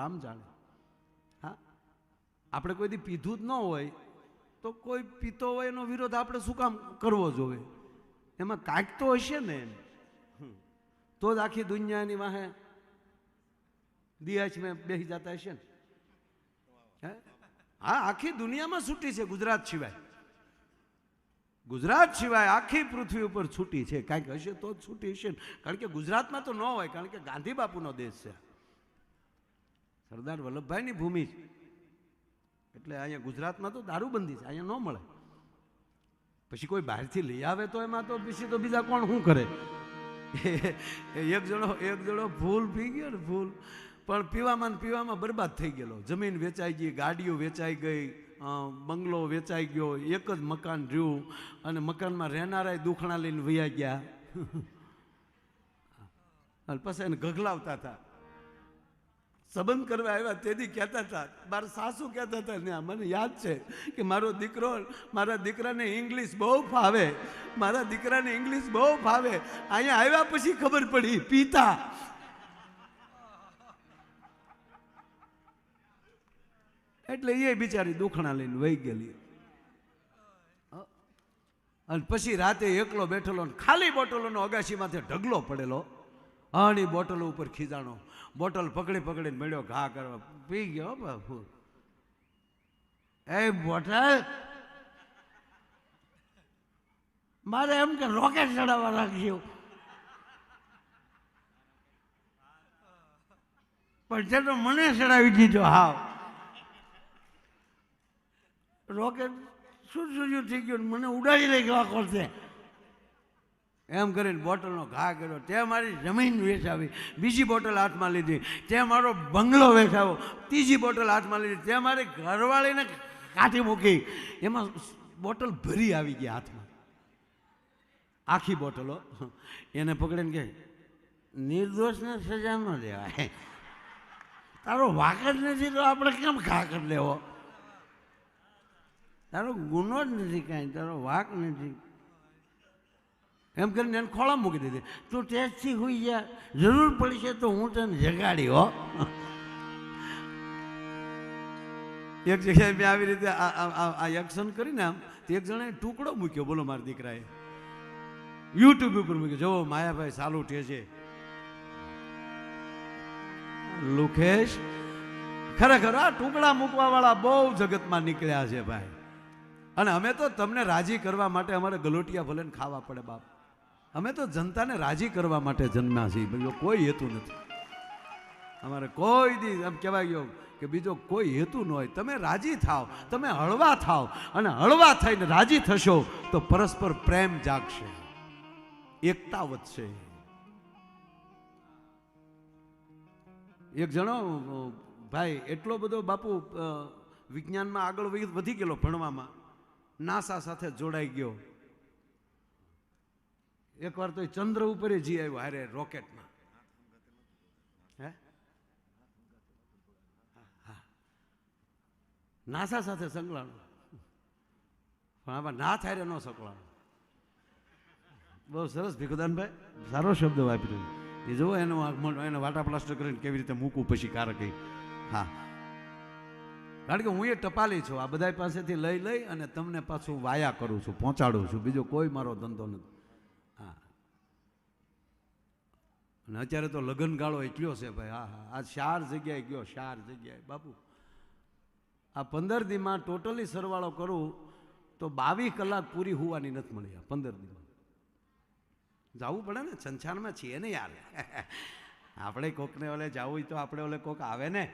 રામ જાણે. હા? આપણે કોઈ દી પીધું જ ન હોય, તો કોઈ પીતો હોય એનો વિરોધ આપણે શું કામ કરવો જોઈએ એમાં કાંઈક તો હશે ને એમ. તો જ આખી દુનિયાની વાહે દિયાચ મેં બેસી જતા હશે ને. હે? હા, આખી દુનિયામાં છૂટી છે ગુજરાત સિવાય. ગુજરાત સિવાય આખી પૃથ્વી ઉપર છૂટી છે. કાંઈક હશે તો જ છૂટી હશે કારણ કે ગુજરાતમાં તો ન હોય, કારણ કે ગાંધી બાપુનો દેશ છે. સરદાર વલ્લભભાઈની ભૂમિ છે. એટલે અહીંયા ગુજરાતમાં તો દારૂબંધી છે, અહીંયા ન મળે. પછી કોઈ બહારથી લઈ આવે તો એમાં તો પછી તો બીજા કોણ શું કરે? એક જણો એક જણો ફૂલ પી ગયો ને ફૂલ પણ પીવામાં પીવામાં બરબાદ થઈ ગયેલો. જમીન વેચાઈ ગઈ, ગાડીઓ વેચાઈ ગઈ બંગલો વેચાઈ ગયો, એક જ મકાન રહ્યું અને મકાનમાં રહેનારાય દુખણા લઈને વૈયા ગયા. અને પછી એને ગગલાવતા હતા. સંબંધ કરવા આવ્યા તેથી કહેતા હતા, મારા સાસુ કહેતા હતા ને મને યાદ છે કે મારો દીકરો, મારા દીકરાને ઇંગ્લિશ બહુ ફાવે, મારા દીકરાને ઇંગ્લિશ બહુ ફાવે. અહીંયા આવ્યા પછી ખબર પડી, પિતા. એટલે એ બિચારી દુખણા લઈને વહી ગયેલી. અને પછી રાતે એકલો બેઠેલો ખાલી બોટલોનો અગાશીમાંથી ઢગલો પડેલો. આની બોટલો ઉપર ખીજાણો. બોટલ પકડી પકડીને મળ્યો, ઘા કરવા. પી ગયો હો બાપુ. એ બોટલ? મારે એમ કે રોકેટ ચડાવવા રાખજો. પણ તે તો મને ચડાવી દીધો, હાવ. રોકેટ શું શું થઈ ગયું? મને ઉડાડી લઈ ગયો કરશે એમ કરીને બોટલનો ઘા કર્યો. તે મારી જમીન વેચાવી, બીજી બોટલ હાથમાં લીધી. તે મારો બંગલો વેચાવો, ત્રીજી બોટલ હાથમાં લીધી. તે મારી ઘરવાળીને કાઢી મૂકી. એમાં બોટલ ભરી આવી ગઈ હાથમાં. આખી બોટલો એને પકડીને કે નિર્દોષને સજા ન દેવાય. તારો વાક જ નથી તો આપણે કેમ ઘા કરી લેવો? તારો ગુનો જ નથી કાંઈ, તારો વાક નથી. એમ કરીને એને ખોળા મૂકી દીધી. તું ટેસ્ટથી હોઈ જા. જરૂર પડશે તો હું તને જગાડી, હો. એક જગ્યાએ મેં આવી રીતે આ એક્શન કરીને આમ તે એક જણાએ ટુકડો મૂક્યો. બોલો મારા દીકરાએ. યુટ્યુબ ઉપર મૂક્યો. જો માયાભાઈ સાલું છે લુકેશ ખરેખર આ ટુકડા મૂકવા વાળા બહુ જગતમાં નીકળ્યા છે ભાઈ. અને અમે તો તમને રાજી કરવા માટે અમારે ગલોટિયા ભલે ખાવા પડે બાપ. અમે તો જનતાને રાજી કરવા માટે જન્મ્યા છીએ. બીજો કોઈ હેતુ નથી. અમારે કોઈ દી એમ કહેવાય ગયો કે બીજો કોઈ હેતુ ન હોય. તમે રાજી થાવ, તમે હળવા થાવ અને હળવા થઈને રાજી થશો તો પરસ્પર પ્રેમ જાગશે. એકતા વધશે. એક જણો, ભાઈ, એટલો બધો બાપુ વિજ્ઞાનમાં આગળ વધી ગયેલો ભણવામાં, નાસા સાથે જોડાઈ ગયો. એકવાર તો એ ચંદ્ર ઉપર જી આવ્યો હારે રોકેટમાં. હે. નાસા સાથે સંકળાણું. પણ આમાં ના થાય ન સંકળાણું. બહુ સરસ ભીખુદાનભાઈ. સારો શબ્દ વાપર્યો એ જુઓ એનો એને વાટા પ્લાસ્ટર કરીને કેવી રીતે મૂકવું પછી કારક હા. કારણ કે હું એ ટપાલી છું. આ બધા પાસેથી લઈ લઈ અને તમને પાછું વાયા કરું છું પહોંચાડું છું. બીજો કોઈ મારો ધંધો નથી હા અને અત્યારે તો લગ્ન ગાળો એટલો છે ભાઈ? હા હા. આ ચાર જગ્યાએ ગયો ચાર જગ્યાએ. બાપુ, આ પંદર દીમાં ટોટલી સરવાળો કરું તો બાવીસ કલાક પૂરી હોવાની નથી મળી આ પંદર દીમાં. જવું પડે ને? સંસારમાં છીએ ને યાર. આપણે કોકને ઓલે જવું હોય તો આપણે ઓલે કોક આવે ને?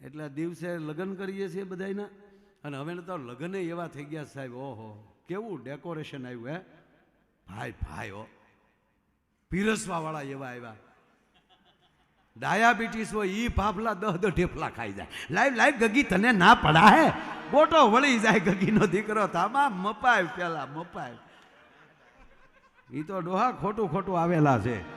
એટલે દિવસે લગ્ન કરીએ છીએ બધાયના. અને હવે તો લગ્ન એવા થઈ ગયા સાહેબ, ઓહો. કેવું ડેકોરેશન આવ્યું, હે? ભાઈ ભાઈ હો પીરસવા વાળા એવા આવ્યા. ડાયાબિટીસ હોય એ ફાફલા દહ દહ ઢેફલા ખાઈ જાય. લાઈવ લાઈવ ગગી તને ના પડા હે. બોટો વળી જાય ગગીનો દીકરો થામા મપાય પેલા, મપાય. એ તો ડોહા ખોટું ખોટું આવેલા છે.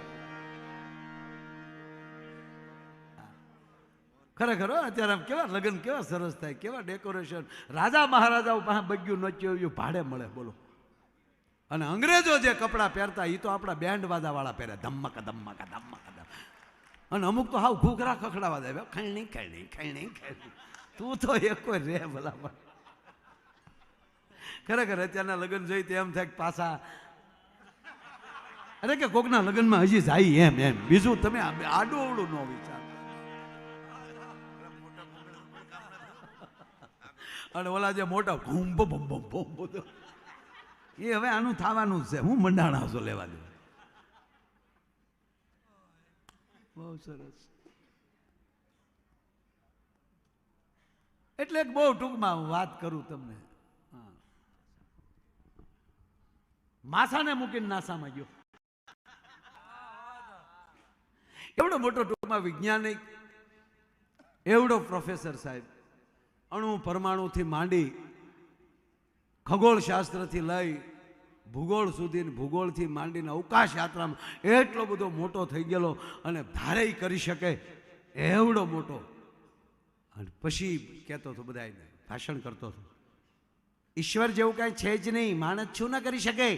ખરેખર અત્યારે આમ કેવા લગ્ન કેવા સરસ થાય, કેવા ડેકોરેશન રાજા મહારાજાઓ પાસે બગ્યું નચ્યું ભાડે મળે, બોલો. અને અંગ્રેજો જે કપડાં પહેરતા એ તો આપણા બેન્ડ વાળા પહેરે. ધમક ધમક ધમક ધમ અને અમુક તો હાવ ઘૂઘરા ખખડાવા દે ખૈણી ખૈણી ખૈણી ખૈણી. તું તો એક કોઈ રે ભલા ખરેખર અત્યારના લગ્ન જોઈ તો એમ થાય પાછા અરે કે કોકના લગ્નમાં હજી જાય એમ એમ. બીજું તમે આડું અવડું ન વિચાર. અને ઓલા જે મોટા ભૂંભ ભૂંભ ભૂંભ એ હવે આનું થવાનું છે. હું મંડાણા છો લેવા દઉં બહુ સરસ. એટલે બહુ ટૂંકમાં હું વાત કરું તમને. માસાને મૂકીને નાસામાં ગયો. એવડો મોટો ટૂંકમાં વૈજ્ઞાનિક, એવડો પ્રોફેસર સાહેબ, અણુ પરમાણુથી માંડી ખગોળશાસ્ત્રથી લઈ ભૂગોળ સુધી ભૂગોળથી માંડીને અવકાશ યાત્રામાં એટલો બધો મોટો થઈ ગયેલો અને ભારે કરી શકે એવડો મોટો. અને પછી કહેતો હતો બધા ભાષણ કરતો હતો. ઈશ્વર જેવું કાંઈ છે જ નહીં, માણસ શું ન કરી શકે.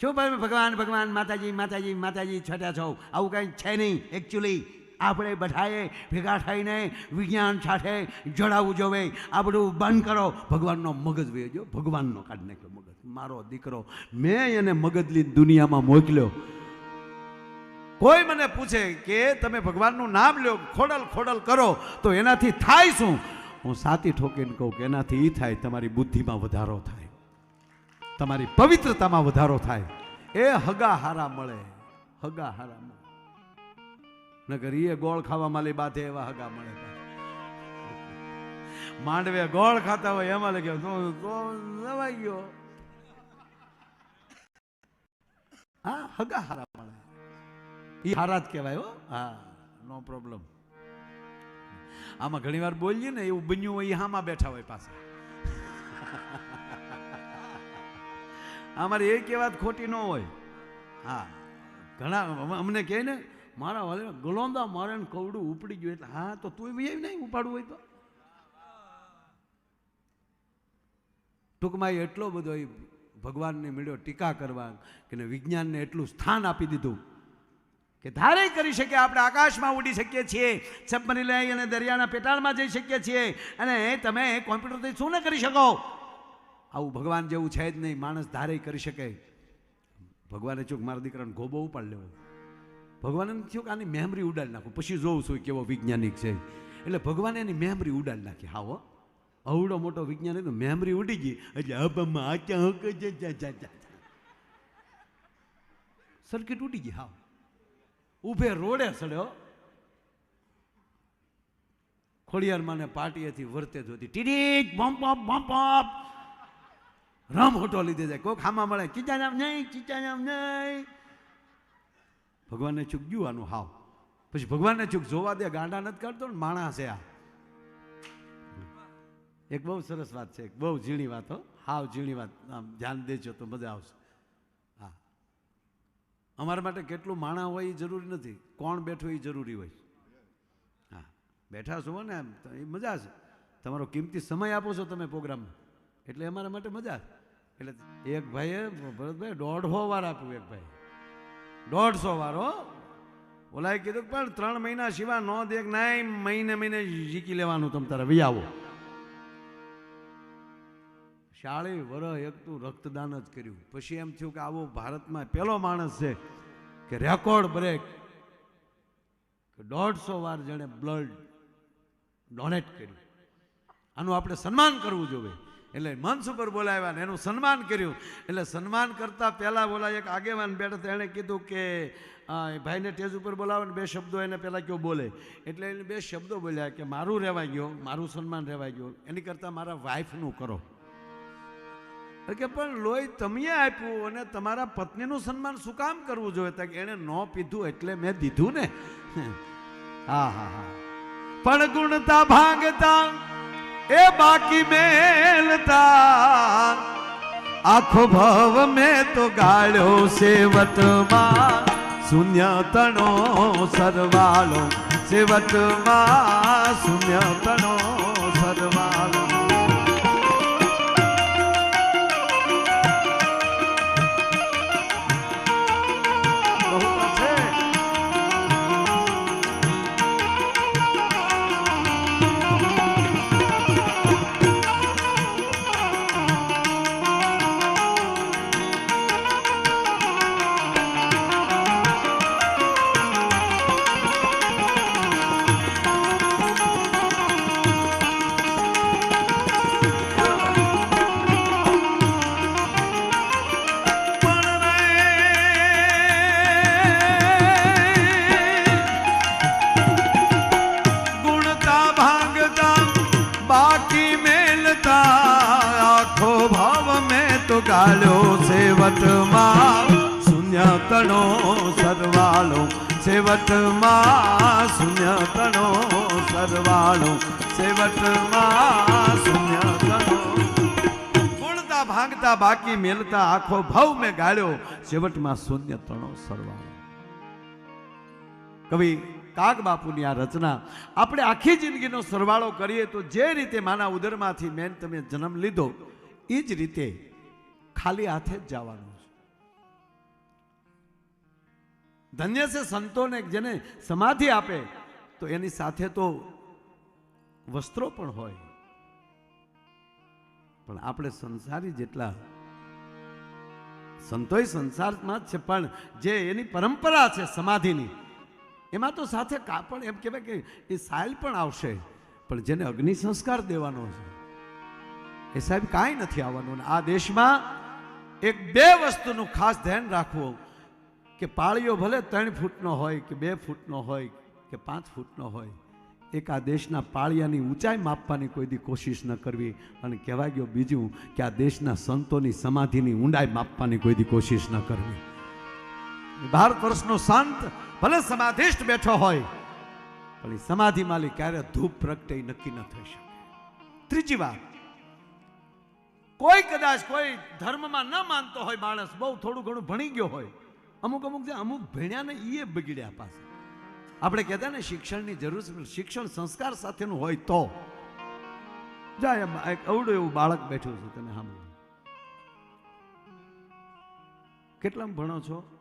શું ભાઈ ભગવાન ભગવાન, માતાજી માતાજી માતાજી છટ્યા છો આવું કાંઈ છે નહીં એકચ્યુઅલી આપણે બધાએ ભેગા થઈને વિજ્ઞાન સાથે જોડાવું જોવે. આ બધું બંધ કરો. ભગવાનનો મગજ વેજો ભગવાનનો કાઢી નાખ્યો મગજ. મારો દીકરો મેં એને મગજની દુનિયામાં મોકલ્યો. કોઈ મને પૂછે કે તમે ભગવાનનું નામ લ્યો, ખોડલ ખોડલ કરો, તો એનાથી થાય શું? હું સાતી ઠોકીને કહું કે એનાથી એ થાય તમારી બુદ્ધિમાં વધારો થાય. તમારી પવિત્રતામાં વધારો થાય. એ હગા હારા મળે. હગા હારા મળે. નગર એ ગોળ ખાવા માલી બાથે એવા હગા મળે માંડવે ગોળ ખાતા હોય, એમાં લખ્યો તો નવાઈ ગયો. હા, હગા હારા મળે. એ હારા જ કહેવાય, હો. હા, નો પ્રોબ્લેમ આમાં ઘણી વાર બોલીએ ને, એવું બન્યું હોય એ હામાં બેઠા હોય પાછા. અમારી એક વાત ખોટી ન હોય. હા, ઘણા અમને કહે ને મારા વાલે ગલોંદા મારે કવડું ઉપડી ગયું એટલે, હા, તો તું એવી નહીં ઉપાડવું હોય તો. ટૂંકમાં એટલો બધો એ ભગવાનને મળ્યો ટીકા કરવા કે વિજ્ઞાનને એટલું સ્થાન આપી દીધું કે ધારે કરી શકે, આપણે આકાશમાં ઉડી શકીએ છીએ સબમરી લઈ અને દરિયાના પેટાળમાં જઈ શકીએ છીએ, અને તમે કોમ્પ્યુટરથી શું ન કરી શકો? આવું ભગવાન જેવું છે જ નહીં, માણસ ધારે કરી શકે. ભગવાને ચૂક મારા દીકરાને ગોબો ઉપાડ લેવો. ભગવાને એમ થયું કે આની મેમરી ઉડાડી નાખું. પછી જોઉં છું કેવો વૈજ્ઞાનિક છે. એટલે ભગવાને એની મેમરી ઉડાડી નાખી. હાવ. અવડો મોટો વિજ્ઞાનિક તો મેમરી ઉડી ગઈ. એટલે હબમાં આ હક સર્કિટ ઉડી ગઈ હા ઊભે રોડે સડ્યો ખોડિયારમાં ને પાટીએથી વર્તે જોતી ટીડીક બમ્પ બમ્પ બમ બમ રમ હોટો લીધે જાય. કોક હામાં મળે ચીચા નામ નહીં ચીચા નામ નહીં. ભગવાનને ચૂક આનું હાવ. પછી ભગવાનને ચૂક જોવા દે, ગાંડા નથી કાઢતો ને માણસ આ. એક બહુ સરસ વાત છે બહુ ઝીણી વાત હો. હાવ ઝીણી વાત. આમ ધ્યાન દેજો તો મજા આવશે. હા. અમારા માટે કેટલું માણા હોય એ જરૂરી નથી. કોણ બેઠું એ જરૂરી હોય. હા. બેઠા છો ને એમ એ મજા છે. તમારો કિંમતી સમય આપો છો તમે પ્રોગ્રામમાં. એટલે અમારા માટે મજા. એટલે એક ભાઈએ ભરતભાઈ દોઢસો વાર આપ્યું એક ભાઈ દોઢસો વાર ઓલાએ કીધું પણ ત્રણ મહિના સિવાય નો દેખ ના મહિને મહિને શીખી લેવાનું તમે તારે વી આવો. શાળી વરહ એકતું રક્તદાન જ કર્યું. પછી એમ થયું કે આવો ભારતમાં પહેલો માણસ છે કે રેકોર્ડ બ્રેક. કે દોઢસો વાર જેણે બ્લડ ડોનેટ કર્યું. આનું આપણે સન્માન કરવું જોઈએ. એટલે મંચ ઉપર બોલાવ્યા ને એનું સન્માન કર્યું. એટલે સન્માન કરતા પહેલા બોલાય એક આગેવાન બેઠા એણે કીધું કે ભાઈને ટેજ ઉપર બોલાવે ને બે શબ્દો એને પહેલાં કયો બોલે. એટલે એને બે શબ્દો બોલ્યા કે, મારું રહેવા ગયો, મારું સન્માન રહેવાઈ ગયું, એની કરતાં મારા વાઈફનું કરો. કે, પણ લોહી તમે આપ્યું અને તમારા પત્નીનું સન્માન શું કામ કરવું જોઈએ? તો કે, એણે ન પીધું એટલે મેં દીધું ને. હા હા હા. પણ ગુણતા ભાંગતા એ બાકી મેલતા. આખો ભવ મેં તો ગાળ્યો સેવતમાં. શૂન્ય તણો સરવાળો સેવતમાં. શૂન્ય તણો સેવટમાં શૂન્ય તણો સરવાળો. સેવટમાં શૂન્ય તણો. ગુણતા ભાંગતા બાકી મેલતા આખો ભાવ મેં ગાળ્યો. સેવટમાં શૂન્ય તણો સરવાળો. કવિ કાગ બાપુની આ રચના, આપણે આખી જિંદગીનો સરવાળો કરીએ તો જે રીતે માના ઉદરમાંથી મેન તમે જન્મ લીધો એ જ રીતે ખાલી હાથે જ જવાનું છે. ધન્ય છે સંતોને જેને સમાધિ આપે, તો એની સાથે તો વસ્ત્રો પણ હોય. પણ આપણે સંસારી જેટલા સંતોય સંસારમાં જ છે, પણ જે એની પરંપરા છે સમાધિની, એમાં તો સાથે કાપડ એમ કહેવાય કે એ સાયલ પણ આવશે, પણ જેને અગ્નિ સંસ્કાર દેવાનો છે, એ સાહેબ કાંઈ નથી આવવાનું. આ દેશમાં એક બે વસ્તુનું ખાસ ધ્યાન રાખવું. કે પાળીઓ ભલે ત્રણ ફૂટનો હોય કે બે ફૂટનો હોય કે પાંચ ફૂટનો હોય, એક આ દેશના પાળિયાની ઊંચાઈ માપવાની કોઈ દી કોશિશ ન કરવી. અને કહેવાય ગયો બીજું કે આ દેશના સંતોની સમાધિની ઊંડાઈ માપવાની કોઈ દી કોશિશ ન કરવી. ભારત વર્ષનો સંત ભલે સમાધિષ્ઠ બેઠો હોય, પણ એ સમાધિ માલી ક્યારે ધૂપ પ્રગટે નક્કી ન થઈ શકે. ત્રીજી વાત, કોઈ કદાચ કોઈ ધર્મમાં ન માનતો હોય માણસ, બહુ થોડું ઘણું ભણી ગયો હોય અમુક અમુક જે અમુક ભણ્યા ને એ બગડ્યા પાસે આપણે કહેતા ને શિક્ષણની જરૂર શિક્ષણ સંસ્કાર સાથેનું હોય તો. જાય અવડું એવું બાળક બેઠું છે તમે સાંભળો કેટલા ભણો છો?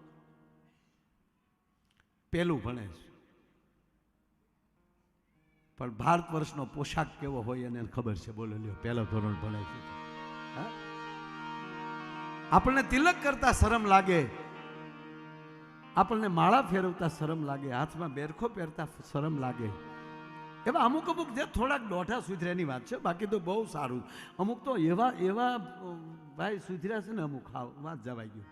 પેલું ભણે છે. પણ ભારત વર્ષનો પોશાક કેવો હોય એને ખબર છે? બોલો, લ્યો, પહેલો ધોરણ ભણે છે? આપણને તિલક કરતા શરમ લાગે. આપણને માળા ફેરવતા શરમ લાગે, હાથમાં બેરખો પહેરતા શરમ લાગે. એવા અમુક અમુક જે થોડાક દોઢા સુધર્યાની વાત છે, બાકી તો બહુ સારું. અમુક તો એવા એવા ભાઈ સુધર્યા છે ને અમુક, હા, વાત જવાઈ ગયું.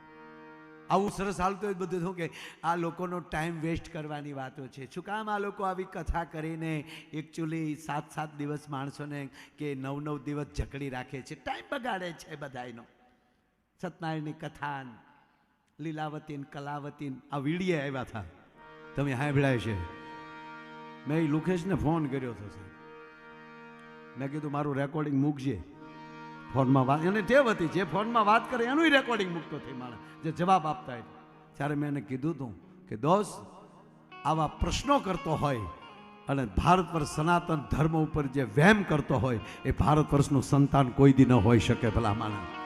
આવું સરસ હાલતું હોય બધું, શું કે આ લોકોનો ટાઈમ વેસ્ટ કરવાની વાતો છે. શું કામ આ લોકો આવી કથા કરીને એકચ્યુઅલી સાત સાત દિવસ માણસોને કે નવ નવ દિવસ જકડી રાખે છે? ટાઈમ બગાડે છે બધાયનો. સત્યનારાયણની કથા લીલાવતી ન, કલાવતી આ વીડિયે આવ્યા હતા તમે સાંભળાય છે મેં એ લુકેશને ફોન કર્યો હતો સાહેબ. મેં કીધું મારું રેકોર્ડિંગ મૂકજે. ફોનમાં વાત એને ટેવ હતી જે ફોનમાં વાત કરે એનું રેકોર્ડિંગ મૂકતો થઈ માણસ જે જવાબ આપતા હોય. ત્યારે મેં એને કીધું હતું કે દોસ્ત આવા પ્રશ્નો કરતો હોય અને ભારત પર સનાતન ધર્મ ઉપર જે વહેમ કરતો હોય એ ભારત વર્ષનું સંતાન કોઈ દી ન હોઈ શકે ભલા માણસ.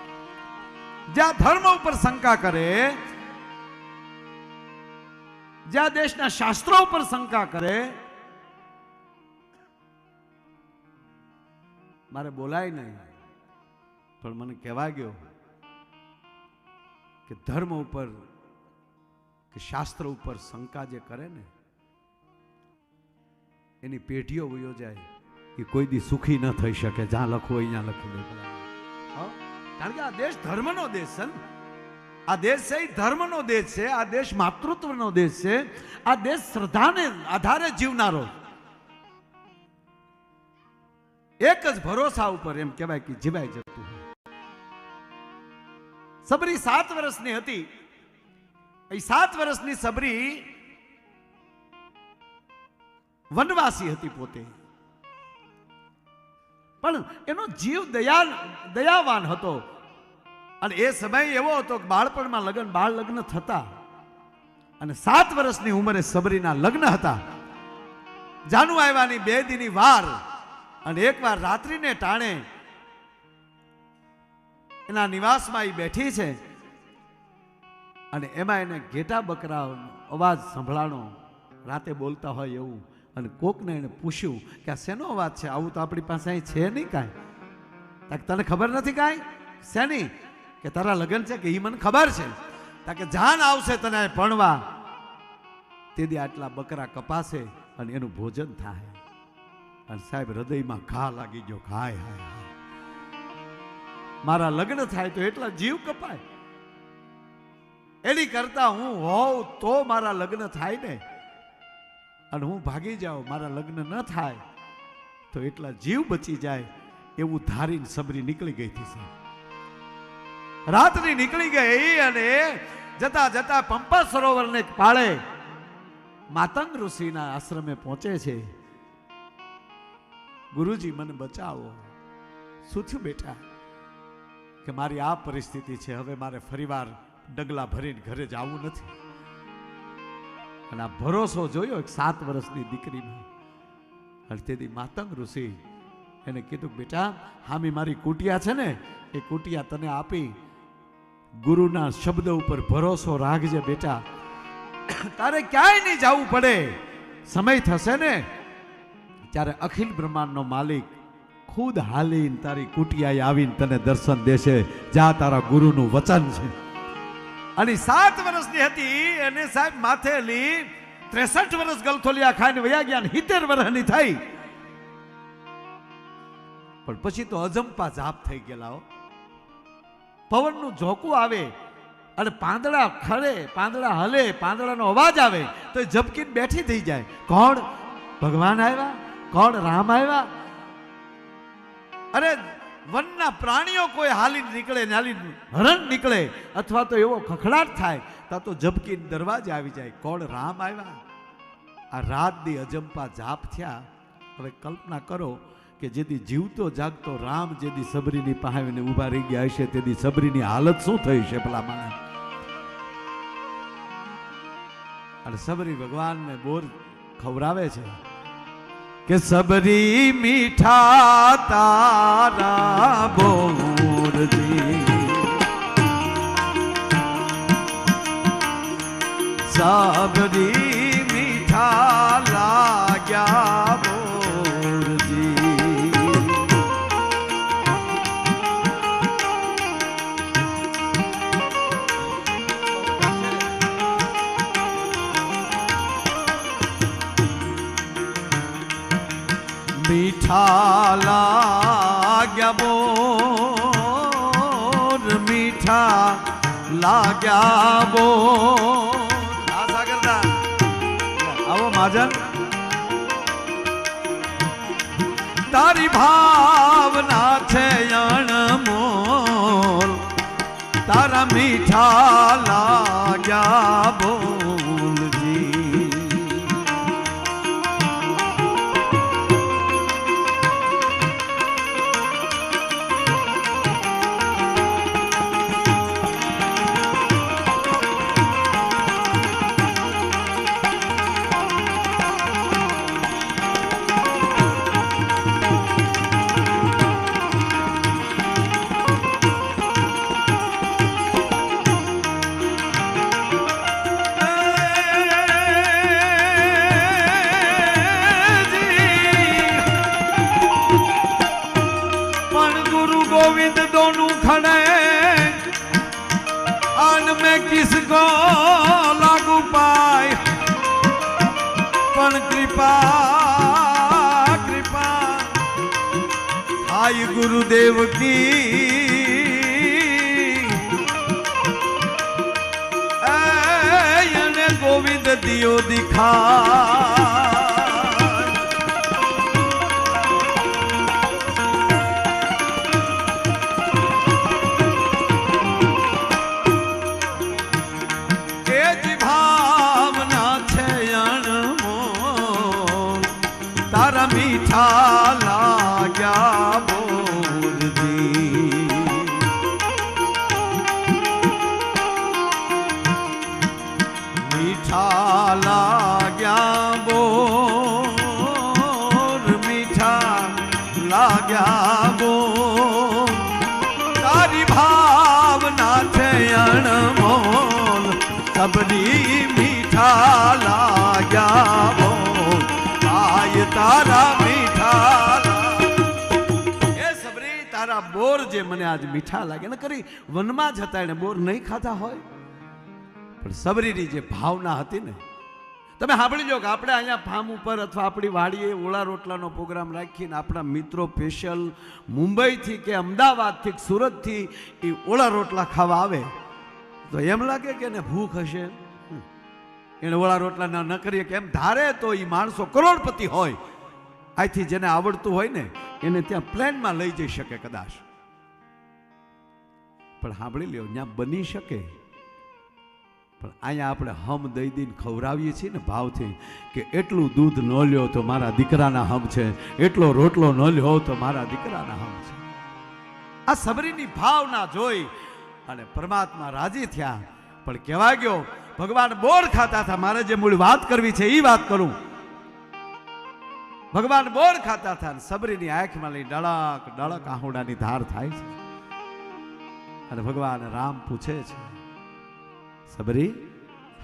જ્યાં ધર્મ ઉપર શંકા કરે, જ્યાં દેશના શાસ્ત્રો ઉપર શંકા કરે, મારે બોલાય નહીં. પણ મને કહેવા ગયો કે ધર્મ ઉપર, કે શાસ્ત્ર ઉપર શંકા જે કરે ને, એની પેઢીઓ વયો જાય એ કોઈ દી સુખી ન થઈ શકે. જ્યાં લખવું અહીંયા લખી દે? કારણ કે આ દેશ ધર્મનો દેશ છે આ દેશ છે એ ધર્મનો દેશ છે, આ દેશ માતૃત્વનો દેશ છે, આ દેશ શ્રદ્ધાને આધારે જીવનારો. એક જ ભરોસા ઉપર એમ કહેવાય કે જીવાય જતું. સબરી સાત વર્ષની હતી. એ સાત વર્ષની સબરી વનવાસી હતી પોતે. પણ એનો જીવ દયા દયાવાન હતો. અને એ સમય એવો હતો કે બાળપણમાં લગ્ન બાળ લગ્ન થતા. અને સાત વર્ષની ઉંમરે સબરીના લગ્ન હતા. જાનુ આવ્યાની બે દીની વાર અને એકવાર રાત્રિને ટાણે એના નિવાસમાં એ બેઠી છે. અને એમાં એને ઘેટા બકરાનો અવાજ સંભળાણો રાતે બોલતા હોય એવું. અને કોકને એને પૂછ્યું કે આ શેનો વાત છે? આવું તો આપણી પાસે અહીં છે નહીં કાંઈ. તને ખબર નથી કાંઈ? શેની? કે તારા લગ્ન છે કે એ મને ખબર છે? તાકે જાન આવશે તને ભણવા. તેથી આટલા બકરા કપાશે અને એનું ભોજન થાય. અને સાહેબ હૃદયમાં ઘા લાગી ગયો, હાય હાય હાય. મારા લગ્ન થાય તો એટલા જીવ કપાય. એની કરતા હું હોઉં તો મારા લગ્ન થાય ને અને હું ભાગી જાઉં, મારા લગ્ન ન થાય, તો એટલા જીવ બચી જાય એવું ધારીને સબરી નીકળી ગઈ હતી રાતની નીકળી ગઈ અને જતા જતા પંપા સરોવરને પાળે માતંગ ઋષિના આશ્રમે પહોંચે છે. ગુરુજી, મને બચાવો. શું થયું બેટા કે મારી આ પરિસ્થિતિ છે, હવે મારે ફરીવાર ડગલા ભરીને ઘરે જવું નથી. અને આ ભરોસો જોયો એક સાત વર્ષની દીકરીમાં અને માતંગ ઋષિ એને કીધું, બેટા, હામી મારી કુટિયા છે ને, એ કુટિયા તને આપી. ગુરુના શબ્દ ઉપર ભરોસો રાખજે બેટા. તારે ક્યાંય નહીં જવું પડે. સમય થશે ને. ત્યારે અખિલ બ્રહ્માંડનો માલિક ખુદ હાલીને તારી કુટિયાએ આવીને તને દર્શન દેશે. જા તારા ગુરુનું વચન છે. અને સાત વર્ષની હતી, એને સાહેબ માથેલી ત્રેસઠ વર્ષ ગલથોલિયા ખાઈને વયા ગયા ને સિત્તેર વર્ષની થઈ. પણ પછી તો અજંપા જાપ થઈ ગયેલા પવનનું ઝોકું આવે અને પાંદડા ખરે પાંદડા હલે, પાંદડાનો અવાજ આવે, તો એ ઝબકીને બેઠી થઈ જાય. કોણ? ભગવાન આવ્યા? કોણ? રામ આવ્યા? અરે વનના પ્રાણીઓ કોઈ હાલી નીકળે ને હાલીને હરણ નીકળે અથવા તો એવો ખખડાટ થાય, તા તો ઝબકીને દરવાજે આવી જાય. કોણ રામ આવ્યા? આ રાત દી અજંપા જાપ થયા. હવે કલ્પના કરો કે જેથી જીવતો જાગતો રામ જેથી સબરીની પહાવીને ઊભા રહી ગયા હશે, તેથી સબરીની હાલત શું થઈ છે પેલા માણે અને સબરી ભગવાનને બોર ખવરાવે છે. કે સબરી મીઠા તારા બોરજી. સબરી મીઠા લાગ્યા મીઠા લાગ્યા બોર, મીઠા લાગ્યા બોર. આવો મહાજન. તારી ભાવના છે અણમોલ. તારા મીઠા લાગ્યા બોલજી તારા મીઠા એ સબરી, તારા બોર જે મને આજ મીઠા લાગે ને કરી વનમાં જતા એને બોર નહીં ખાતા હોય. પણ સબરીની જે ભાવના હતી ને, તમે સાંભળી લો કે આપણે અહીંયા ફાર્મ ઉપર અથવા આપણી વાડીએ ઓળા રોટલાનો પ્રોગ્રામ રાખીને આપણા મિત્રો સ્પેશિયલ મુંબઈથી કે અમદાવાદથી સુરતથી એ ઓળા રોટલા ખાવા આવે. તો એમ લાગે કે એને ભૂખ હશે. એને ઓળા રોટલા ના કરીએ કે એમ ધારે તો એ માણસો કરોડપતિ હોય. આથી જેને આવડતું હોય ને, એને ત્યાં પ્લેનમાં લઈ જઈ શકે કદાચ. પણ સાંભળી લ્યો ત્યાં બની શકે. પણ અહીંયા આપણે હમ દઈ દઈને ખવડાવીએ છીએ ને ભાવથી કે એટલું દૂધ ન લ્યો તો મારા દીકરાના હમ છે. એટલો રોટલો ન લ્યો તો મારા દીકરાના હમ છે. આ સબરીની ભાવના જોઈ અને પરમાત્મા રાજી થયા. પણ કહેવા ગયો ભગવાન બોર ખાતા હતા. મારે જે મૂળ વાત કરવી છે એ વાત કરું. ભગવાન બોર ખાતા હતા સબરીની આંખમાં લઈ ડળક ડળક આહુડાની ધાર થાય છે. અને ભગવાન રામ પૂછે છે, સબરી,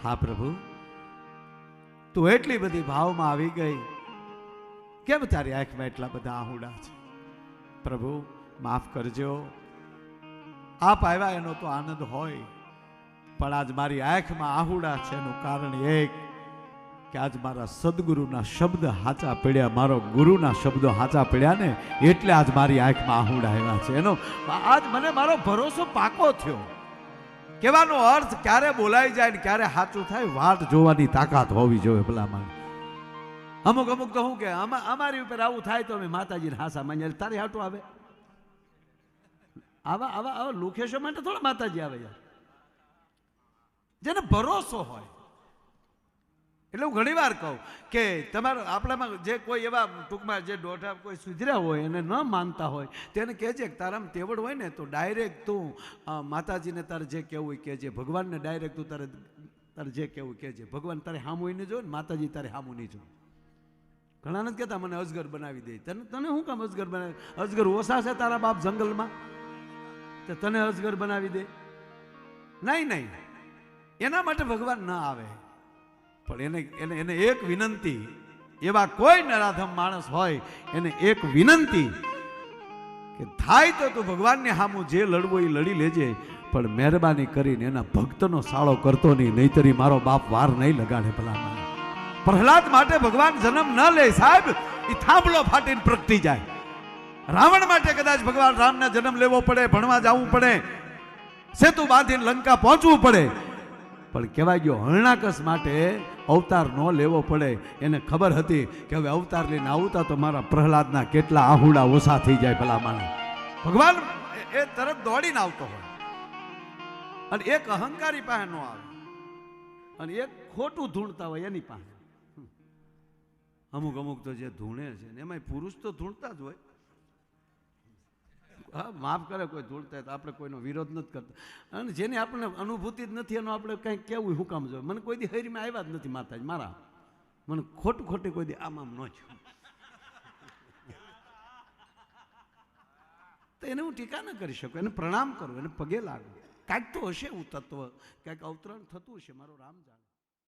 હા પ્રભુ, તું એટલી બધી ભાવમાં આવી ગઈ. કેમ તારી આંખમાં એટલા બધા આહુડા છે? પ્રભુ, માફ કરજો. આપ આવ્યા એનો તો આનંદ હોય. પણ આજ મારી આંખમાં આહુડા છે એનું કારણ એક કે આજ મારા સદગુરુના શબ્દ હાચા પડ્યા, મારો ગુરુના શબ્દો હાચા પડ્યા ને એટલે આજ મારી આંખમાં આહુડા આવ્યા છે. એનો આજ મને મારો ભરોસો પાકો થયો. કહેવાનો અર્થ ક્યારે બોલાઈ જાય ને ક્યારે સાચું થાય, વાટ જોવાની તાકાત હોવી જોઈએ ભલામાં અમુક અમુક તો શું કે અમારી ઉપર આવું થાય તો અમે માતાજીને હાસા માન્ય તારી હાટું આવે. આવા આવા આવા લોકેશો માટે થોડા માતાજી આવે યાર. જેને ભરોસો હોય. એટલે હું ઘણી વાર કહું કે તમારા આપણામાં જે કોઈ એવા ટૂંકમાં જે દોઢા કોઈ સુધર્યા હોય, એને ન માનતા હોય તેને કહેજે કે તારામાં તેવડ હોય ને, તો ડાયરેક્ટ તું માતાજીને તારે જે કહેવું કહેજે. ભગવાનને ડાયરેક્ટ તું તારે તારે જે કહેવું કહેજે. ભગવાન તારે હામું નહીં જો ને, માતાજી તારે હામું નહીં જો ઘણા નથી કહેતા, મને અજગર બનાવી દે. તને તને શું કામ અજગર બનાવી અજગર ઓછા છે તારા બાપ જંગલમાં? તો તને અજગર બનાવી દે? નહીં નહીં. એના માટે ભગવાન ન આવે. પણ એને એને એને એક વિનંતી, એવા કોઈ નરાધમ માણસ હોય, એને એક વિનંતી કે થાય તો તું ભગવાનને હામું જે લડવું એ લડી લેજે, પણ મહેરબાની કરીને એના ભક્તનો સાળો કરતો નહીં, નહીતરી મારો બાપ વાર નહીં લગાડે ભલામાં પ્રહલાદ માટે ભગવાન જન્મ ન લે સાહેબ એ થાંભલો ફાટીને પ્રગટી જાય. રાવણ માટે કદાચ ભગવાન રામને જન્મ લેવો પડે, ભણવા જવું પડે, સેતુ બાંધીને લંકા પહોંચવું પડે પણ કહેવાય ગયો હરણાકસ માટે અવતાર ન લેવો પડે. એને ખબર હતી કે હવે અવતાર લઈને આવતા તો મારા પ્રહલાદના કેટલા આહુડા ઓછા થઈ જાય ભલા માણે ભગવાન, એ- તરફ દોડીને આવતો હોય. અને એક અહંકારી પાસે ન આવે. અને એક ખોટું ધૂણતા હોય એની પાસે. અમુક અમુક તો જે ધૂણે છે ને, એમાંય પુરુષ તો ધૂણતા જ હોય. હા, માફ કરે, કોઈ ધૂળતા તો આપણે કોઈનો વિરોધ નથી કરતા. અને જેની આપણને અનુભૂતિ જ નથી, એનો આપણે કંઈક કેવું શું કામ જોઈએ? મને કોઈ દી હરીમાં આવ્યા જ નથી માતાજી, મારા. મને ખોટું ખોટી કોઈ દી આમ આમ ન છું તો એને હું ટીકા ન કરી શકું, એને પ્રણામ કરું, એને પગે લાગું. કાંઈક તો હશે એવું તત્વ, કાંઈક અવતરણ થતું હશે, મારો રામ જાણે.